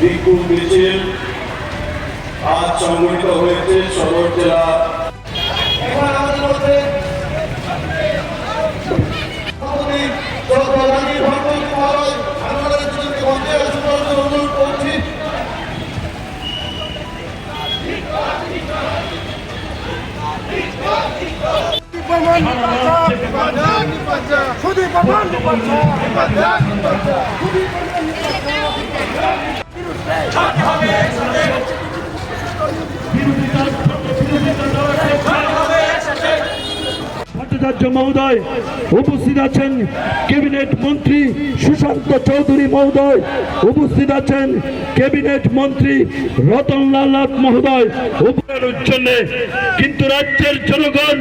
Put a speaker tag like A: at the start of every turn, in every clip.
A: বিপুল মিছিল আজ সংগঠিত হয়েছে সদর জেলা।
B: এবার আমাদের মধ্যে সভাপতি ডক্টর রাজীব ভট্টাচার্য মহোদয় আমাদের
C: ভট্টাচার্য মহোদয় উপস্থিত আছেন ক্যাবিনেট মন্ত্রী সুশান্ত চৌধুরী মহোদয়, উপস্থিত আছেন ক্যাবিনেট মন্ত্রী রতনলাল নাথ মহোদয়। জন্য কিন্তু রাজ্যের জনগণ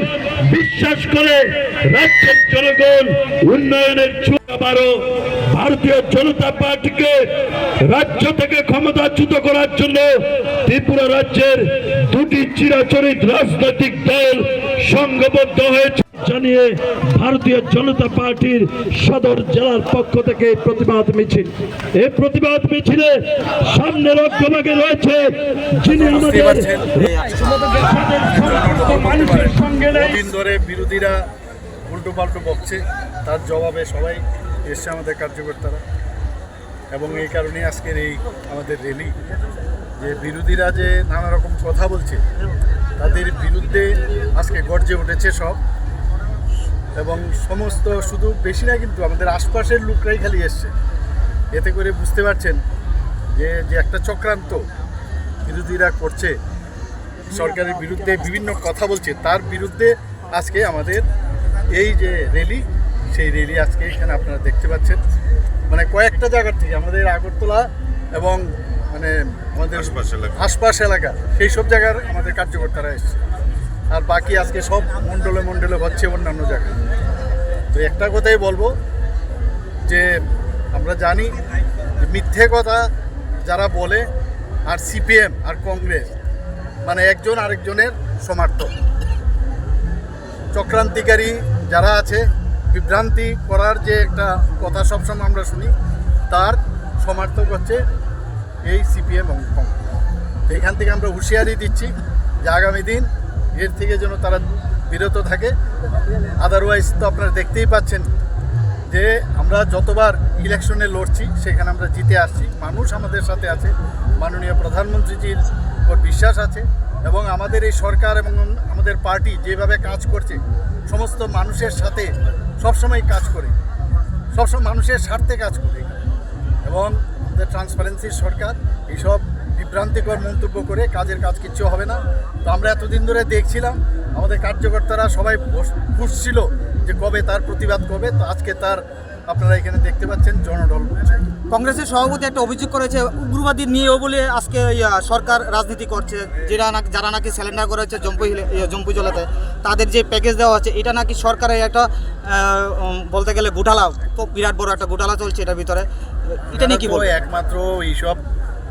C: বিশ্বাস করে, রাজ্যের জনগণ উন্নয়নের বারো ভারতীয় জনতা পার্টিকে রাজ্য থেকে ক্ষমতাচ্যুত করার জন্য ত্রিপুরা রাজ্যের দুটি চিরাচরিত রাজনৈতিক দল সংঘবদ্ধ হয়েছে। জানিয়ে ভারতীয় জনতা পার্টির সদর জেলার পক্ষ থেকে প্রতিবাদ মিছিল। এই প্রতিবাদ মিছিলে সামনের অগ্রভাগে রয়েছে যিনি আমাদের
D: ধরে বিরোধীরা উল্টো পাল্টো বকছে তার জবাবে সবাই এসছে আমাদের কার্যকর্তারা। এবং এই কারণে আজকের এই আমাদের র্যালি যে বিরোধীরা যে নানা রকম কথা বলছে তাদের বিরুদ্ধে আজকে গর্জে উঠেছে সব। এবং সমস্ত শুধু বেশি না কিন্তু আমাদের আশপাশের লোকরাই খালি এসছে। এতে করে বুঝতে পারছেন যে যে একটা চক্রান্ত বিরোধীরা করছে। সরকারের বিরুদ্ধে বিভিন্ন কথা বলছে। তার বিরুদ্ধে আজকে আমাদের এই যে র্যালি সেই র্যালি আজকে এখানে আপনারা দেখতে পাচ্ছেন। মানে কয়েকটা জায়গার থেকে আমাদের আগরতলা এবং মানে আমাদের আশপাশ এলাকা। সেই সব জায়গার আমাদের কার্যকর্তারা এসছে। আর বাকি আজকে সব মণ্ডলে মণ্ডলে হচ্ছে অন্যান্য জায়গায়। তো একটা কথাই বলব যে আমরা জানি মিথ্যে কথা যারা বলে আর সিপিএম আর কংগ্রেস মানে একজন আরেকজনের সমর্থক। চক্রান্তিকারী যারা আছে, বিভ্রান্তি করার যে একটা কথা সবসময় আমরা শুনি, তার সমর্থক হচ্ছে এই সিপিএম এবং কংগ্রেস। এখান থেকে আমরা হুঁশিয়ারি দিচ্ছি যে আগামী দিন এর থেকে যেন তারা বিরত থাকে। আদারওয়াইজ তো আপনারা দেখতেই পাচ্ছেন যে আমরা যতবার ইলেকশনে লড়ছি, সেখানে আমরা জিতে আসছি। মানুষ আমাদের সাথে আছে, মাননীয় প্রধানমন্ত্রীজির উপর বিশ্বাস আছে এবং আমাদের এই সরকার এবং আমাদের পার্টি যেভাবে কাজ করছে, সমস্ত মানুষের সাথে সবসময় কাজ করে। সবসময় মানুষের স্বার্থে কাজ করে। এবং আমাদের ট্রান্সপারেন্সির সরকার, এইসব বিভ্রান্তিকর মন্তব্য করে কাজের কাজ কিচ্ছু হবে না। তো আমরা এতদিন ধরে দেখছিলাম আমাদের কার্যকর্তারা সবাই খুঁজছিল যে কবে তার প্রতিবাদ করবে তো আজকে তার আপনারা এখানে দেখতে পাচ্ছেন জনঢল করছে
E: কংগ্রেসের সভাপতি একটা অভিযোগ করেছে উগ্রবাদী নিয়েও বলে আজকে সরকার রাজনীতি করছে যারা নাকি যারা নাকি স্যালেন্ডার করেছে জম্পু হিলে জম্পু জলাতে তাদের যে প্যাকেজ দেওয়া হচ্ছে এটা নাকি সরকারের একটা বলতে গেলে ঘোটালা বিরাট বড় একটা ঘোটালা চলছে এটার ভিতরে। এটা নিয়ে কি বলব?
D: একমাত্র এইসব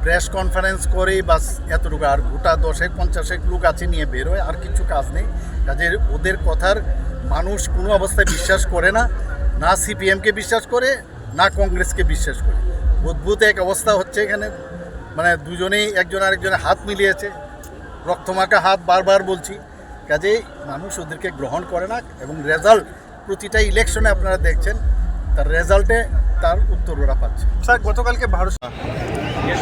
D: প্রেস কনফারেন্স করেই বাস এতটুকু, আর গোটা দশেক, পঞ্চাশেক লোক আছে নিয়ে বেরোয় আর কিছু কাজ নেই। কাজের ওদের কথার মানুষ কোনো অবস্থায় বিশ্বাস করে না না সিপিএমকে বিশ্বাস করে, না কংগ্রেসকে বিশ্বাস করে। অদ্ভুত এক অবস্থা হচ্ছে এখানে। মানে দুজনেই একজন আরেকজনের হাত মিলিয়েছে। রক্তমাখা হাত বারবার বলছি। কাজেই মানুষ ওদেরকে গ্রহণ করে না এবং রেজাল্ট প্রতিটা ইলেকশনে আপনারা দেখছেন, তার রেজাল্টে তার উত্তর ওরা পাচ্ছে।
B: স্যার, গতকালকে ভারত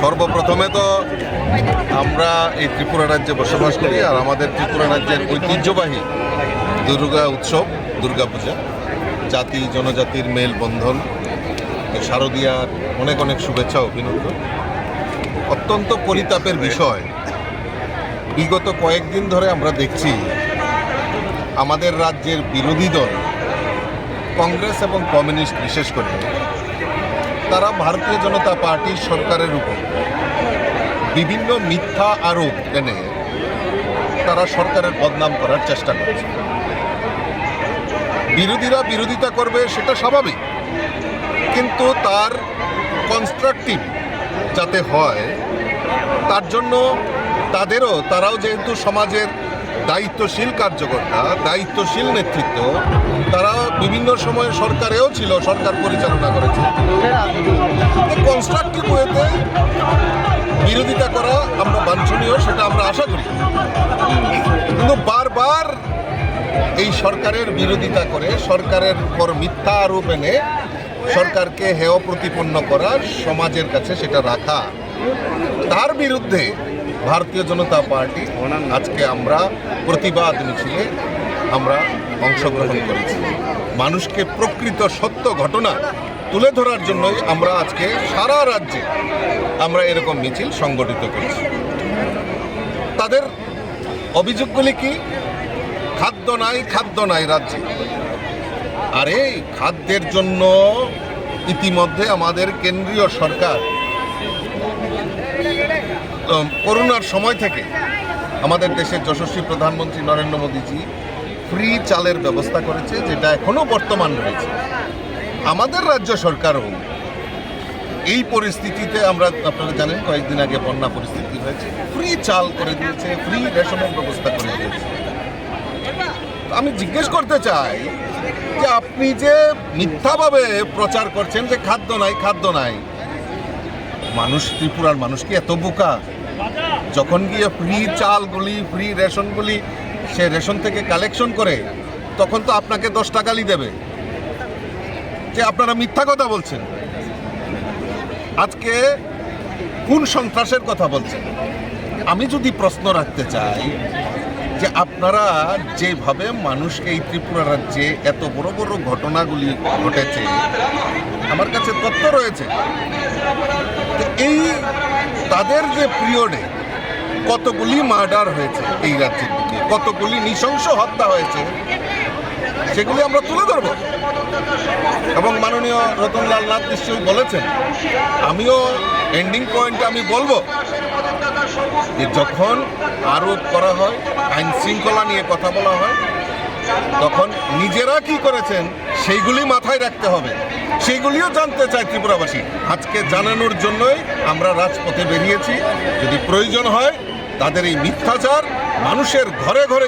F: সর্বপ্রথমে তো আমরা এই ত্রিপুরা রাজ্যে বসবাস করি আর আমাদের ত্রিপুরা রাজ্যের ঐতিহ্যবাহী দুর্গা উৎসব, দুর্গাপূজা। জাতি, জনজাতির মেল বন্ধন শারদীয়ার অনেক অনেক শুভেচ্ছা, অভিনন্দন। অত্যন্ত পরিতাপের বিষয়, বিগত কয়েকদিন ধরে আমরা দেখছি আমাদের রাজ্যের বিরোধী দল, কংগ্রেস এবং কমিউনিস্ট বিশেষ করে তারা ভারতীয় জনতা পার্টির সরকারের উপর। বিভিন্ন মিথ্যা আরোপ এনে তারা সরকারের বদনাম করার চেষ্টা করছে। বিরোধীরা বিরোধিতা করবে সেটা স্বাভাবিক। কিন্তু তার কনস্ট্রাকটিভ যাতে হয়, তার জন্য তাদেরও, তারাও যেহেতু সমাজের দায়িত্বশীল কার্যকর্তা, দায়িত্বশীল নেতৃত্ব, তারা বিভিন্ন সময়ে সরকারেও ছিল, সরকার পরিচালনা করেছে। কনস্ট্রাকটিভ ওয়েতে বিরোধিতা করা আমরা বাঞ্ছনীয়, সেটা আমরা আশা করি। কিন্তু বারবার এই সরকারের বিরোধিতা করে, সরকারের পর মিথ্যা আরোপ এনে সরকারকে হেয় প্রতিপন্ন করা সমাজের কাছে সেটা রাখা, তার বিরুদ্ধে ভারতীয় জনতা পার্টি আজকে আমরা প্রতিবাদ মিছিলে আমরা অংশগ্রহণ করেছি। মানুষকে প্রকৃত সত্য ঘটনা তুলে ধরার জন্যই আমরা আজকে সারা রাজ্যে আমরা এরকম মিছিল সংগঠিত করেছি। তাদের অভিযোগগুলি কি? খাদ্য নাই খাদ্য নাই রাজ্যে। আরে খাদ্যের জন্য ইতিমধ্যে আমাদের কেন্দ্রীয় সরকার করোনার সময় থেকে আমাদের দেশের যশস্বী প্রধানমন্ত্রী নরেন্দ্র মোদীজি ফ্রি চালের ব্যবস্থা করেছে, যেটা এখনও বর্তমান রয়েছে। আমাদের রাজ্য সরকারও এই পরিস্থিতিতে আমরা, আপনারা জানেন, কয়েকদিন আগে বন্যা পরিস্থিতি হয়েছে। ফ্রি চাল করে দিয়েছে, ফ্রি রেশনের ব্যবস্থা করে দিয়েছে। আমি জিজ্ঞেস করতে চাই যে আপনি যে মিথ্যাভাবে প্রচার করছেন যে খাদ্য নাই খাদ্য নাই, মানুষ ত্রিপুরার মানুষ কি এত বোকা? যখন গিয়ে ফ্রি চালগুলি ফ্রি রেশনগুলি সে রেশন থেকে কালেকশন করে, তখন তো আপনাকে দশ টাকালি দেবে। যে আপনারা মিথ্যা কথা বলছেন। আজকে কোন সন্ত্রাসের কথা বলছেন? আমি যদি প্রশ্ন রাখতে চাই যে আপনারা যেভাবে মানুষকে এই ত্রিপুরা রাজ্যে এত বড় বড় ঘটনাগুলি ঘটেছে, আমার কাছে তথ্য রয়েছে। এই তাদের যে পিরিয়ডে কতগুলি মার্ডার হয়েছে এই রাজ্যের কতগুলি নৃশংস হত্যা হয়েছে, সেগুলি আমরা তুলে ধরব। এবং মাননীয় রতনলাল নাথ নিশ্চয়ই বলেছেন, আমিও এন্ডিং পয়েন্টে আমি বলব যে যখন আরোপ করা হয়, আইন শৃঙ্খলা নিয়ে কথা বলা হয়, তখন নিজেরা কি করেছেন সেইগুলি মাথায় রাখতে হবে। সেইগুলিও জানতে চাই ত্রিপুরাবাসী। আজকে জানানোর জন্যই আমরা রাজপথে বেরিয়েছি। যদি প্রয়োজন হয়, তাদের এই মিথ্যাচার মানুষের ঘরে ঘরে